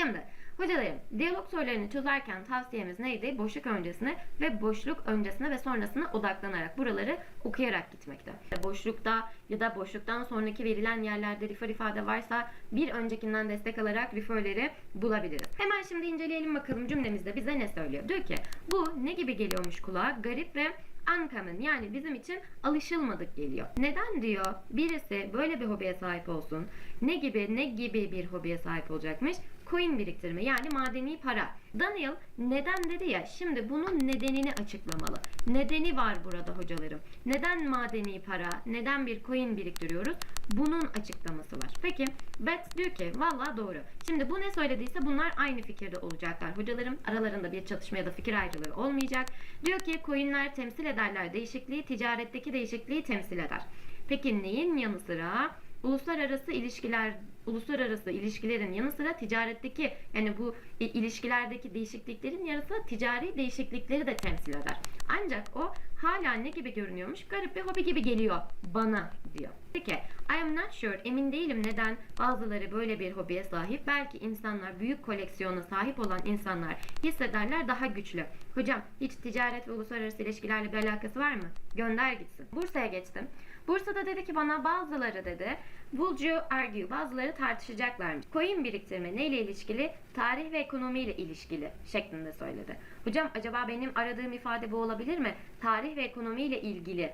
Şimdi hocalarım diyalog sorularını çözerken tavsiyemiz neydi? Boşluk öncesine ve boşluk öncesine ve sonrasına odaklanarak buraları okuyarak gitmekte. Boşlukta ya da boşluktan sonraki verilen yerlerde refer ifade varsa bir öncekinden destek alarak referleri bulabiliriz. Hemen şimdi inceleyelim bakalım cümlemizde bize ne söylüyor? Diyor ki bu ne gibi geliyormuş kulağa? Garip ve uncommon yani bizim için alışılmadık geliyor. Neden diyor birisi böyle bir hobiye sahip olsun? Ne gibi ne gibi bir hobiye sahip olacakmış? Coin biriktirme yani madeni para. Daniel neden dedi ya şimdi bunun nedenini açıklamalı. Nedeni var burada hocalarım. Neden madeni para, neden bir coin biriktiriyoruz? Bunun açıklaması var. Peki Bet diyor ki valla doğru. Şimdi bu ne söylediyse bunlar aynı fikirde olacaklar. Hocalarım aralarında bir çatışma ya da fikir ayrılığı olmayacak. Diyor ki coinler temsil ederler değişikliği, ticaretteki değişikliği temsil eder. Peki neyin yanı sıra uluslararası ilişkiler uluslararası ilişkilerin yanı sıra ticaretteki yani bu i- ilişkilerdeki değişikliklerin yanı sıra ticari değişiklikleri de temsil eder. Ancak o hala ne gibi görünüyormuş? Garip bir hobi gibi geliyor bana diyor. Peki I am not sure emin değilim neden bazıları böyle bir hobiye sahip. Belki insanlar büyük koleksiyona sahip olan insanlar hissederler daha güçlü. Hocam hiç ticaret ve uluslararası ilişkilerle bir alakası var mı? Gönder gitsin. Bursa'ya geçtim. Bursa'da dedi ki bana bazıları dedi Would you argue? Bazıları tartışacaklarmış. Coin biriktirme neyle ilişkili? Tarih ve ekonomiyle ilişkili şeklinde söyledi. Hocam acaba benim aradığım ifade bu olabilir mi? Tarih ve ekonomiyle ilgili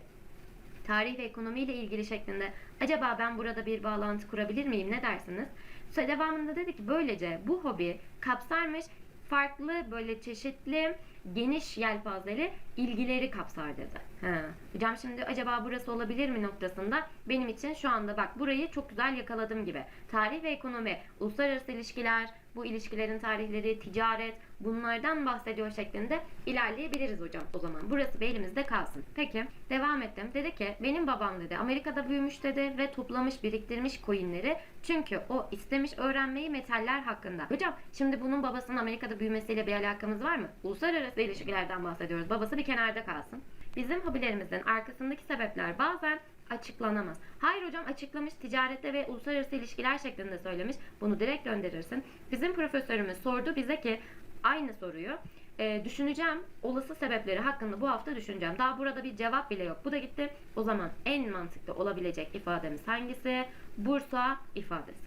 tarih ve ekonomiyle ilgili şeklinde acaba ben burada bir bağlantı kurabilir miyim ne dersiniz? Devamında dedi ki böylece bu hobi kapsarmış farklı böyle çeşitli geniş yelpazeli ilgileri kapsar dedi. Ha. Hocam şimdi acaba burası olabilir mi noktasında benim için şu anda bak burayı çok güzel yakaladım gibi. Tarih ve ekonomi, uluslararası ilişkiler, bu ilişkilerin tarihleri, ticaret bunlardan bahsediyor şeklinde ilerleyebiliriz hocam o zaman. Burası bir elimizde kalsın. Peki devam ettim. Dedi ki benim babam dedi Amerika'da büyümüş dedi ve toplamış biriktirmiş coinleri çünkü o istemiş öğrenmeyi metaller hakkında. Hocam şimdi bunun babasının Amerika'da büyümesiyle bir alakamız var mı? Uluslararası ilişkilerden bahsediyoruz. Babası bir kenarda kalsın. Bizim hobilerimizin arkasındaki sebepler bazen açıklanamaz. Hayır hocam açıklamış ticarette ve uluslararası ilişkiler şeklinde söylemiş. Bunu direkt gönderirsin. Bizim profesörümüz sordu bize ki aynı soruyu e, düşüneceğim. Olası sebepleri hakkında bu hafta düşüneceğim. Daha burada bir cevap bile yok. Bu da gitti. O zaman en mantıklı olabilecek ifademiz hangisi? Bursa ifadesi.